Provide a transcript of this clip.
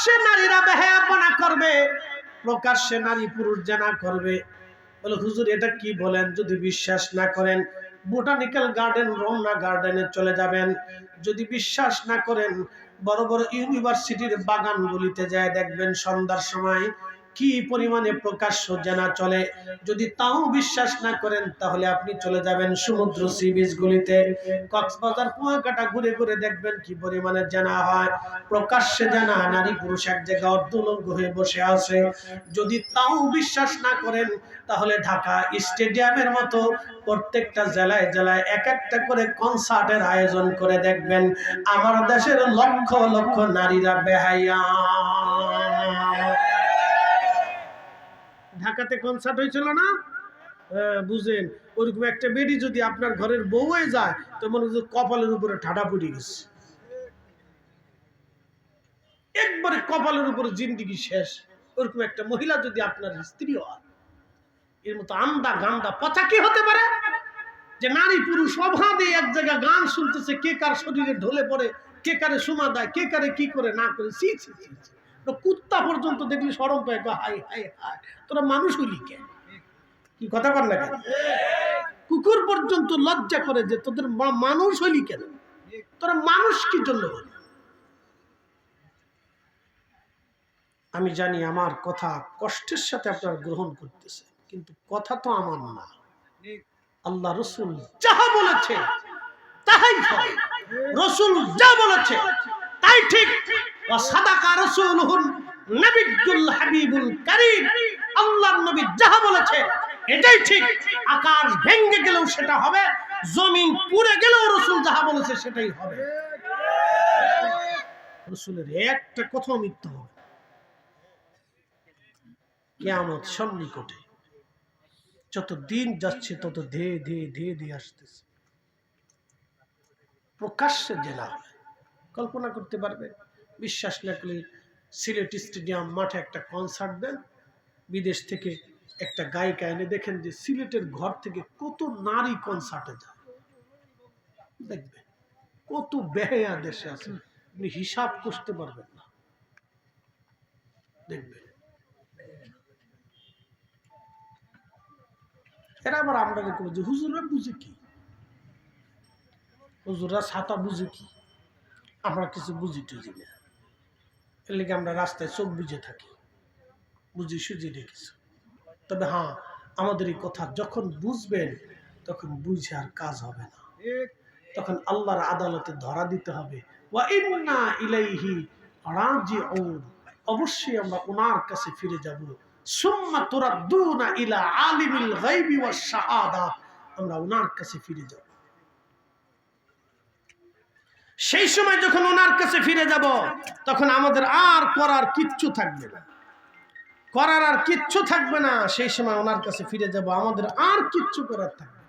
প্রকাশ্যে নারীরা বেহায়াপনা করবে, প্রকাশ্যে নারী পুরুষ জানা করবে। বলে, হুজুর, এটা কি বলেন? যদি বিশ্বাস না করেন, বোটানিক্যাল গার্ডেন, রমনা গার্ডেনে চলে যাবেন। যদি বিশ্বাস না করেন, বড় বড় ইউনিভার্সিটির বাগানগুলিতে যায় দেখবেন সন্ধ্যার সময় কি পরিমাণে প্রকাশ্য জানা চলে? যদি তাও বিশ্বাস না করেন, তাহলে আপনি চলে যাবেন সমুদ্র সি বিচ গুলিতে। কক্সবাজার কুয়াকাটা ঘুরে ঘুরে দেখবেন কি পরিমাণে জানা হয়। প্রকাশ্যে জানা নারী পুরুষ এক জায়গায় অর্ধলঙ্গ হয়ে বসে আছে। যদি তাও বিশ্বাস না করেন, তাহলে ঢাকা স্টেডিয়ামের মতো প্রত্যেকটা জেলায় জেলায় এক একটা করে কনসার্টের আয়োজন করে দেখবেন। আমার দেশের লক্ষ লক্ষ নারীরা বেহাইয়া ঢাকাতে কনসার্ট হয়েছিল না? বুঝেন ওরকম একটা বেডি যদি আপনার ঘরের বউ হয়ে যায়, তো মনে হচ্ছে কপালের উপরে ঠাডা পড়ে গেছে। একবারে কপালের উপরে জিন্দিগি শেষ। ওরকম একটা মহিলা যদি আপনার স্ত্রী হয়, এর মতো আন্দা গান্দা পচা কি হতে পারে? যে নারী পুরুষ অভাবে এক জায়গায় গান শুনতেছে, কে কার শরীরে ঢলে পড়ে, কে কারে সুমা দেয়, কে কারে কি করে না করে সি সি সি কুত্তা পর্যন্ত দেখলি সরম পায় হাই হাই হাই তোরা মানুষ হইলি কেন কি কথা না কেন? কুকুর পর্যন্ত লজ্জা করে যে তোদের মানুষ হইলি কেন? তোরা মানুষ কি জন্য আমি জানি আমার কথা কষ্টের সাথে আপনারা গ্রহণ করতেছে, কিন্তু কথা তো আমার না। আল্লাহ রসুল যাহা বলেছে, তাহাই রসুল যা বলেছে, তাই ঠিক। হবে হবে। হবে। কেয়ামত সন্নিকটে যত দিন যাচ্ছে তত ধে ধে ধে ধে আসতেছে। প্রকাশ্যে জেলা হয় কল্পনা করতে পারবে বিশ্বাস করলে সিলেট স্টেডিয়াম মাঠে একটা কনসার্ট দেন, বিদেশ থেকে একটা গায়িকা এনে দেখেন যে সিলেটের ঘর থেকে কত নারী কনসার্টে যায়। দেখবেন, কত বেহেয়া দেশে আছে, আপনি হিসাব করতে পারবেন না। দেখবেন। এরা আবার আমরা দেখব যে হুজুররা বুঝে কি? হুজুররা ছাতা বুঝে কি? আমরা কিছু বুঝি টুঝি না। এর লেগে আমরা রাস্তায় চোখ বুঝে থাকি। বুঝি সুঝি রেখেছি তবে হ্যাঁ আমাদের এই কথা যখন বুঝবেন, তখন বুঝে আর কাজ হবে না। তখন আল্লাহর আদালতে ধরা দিতে হবে। ওয়া ইলাইহি অবশ্যই আমরা ওনার কাছে ফিরে যাব। সুম্মা তুরাদ্দুনা ইলা আলিমিল আমরা ওনার কাছে ফিরে যাব। সেই সময় যখন ওনার কাছে ফিরে যাব, তখন আমাদের আর করার কিচ্ছু থাকবে না করার আর কিচ্ছু থাকবে না, সেই সময় ওনার কাছে ফিরে যাব, আমাদের আর কিচ্ছু করার থাকবে।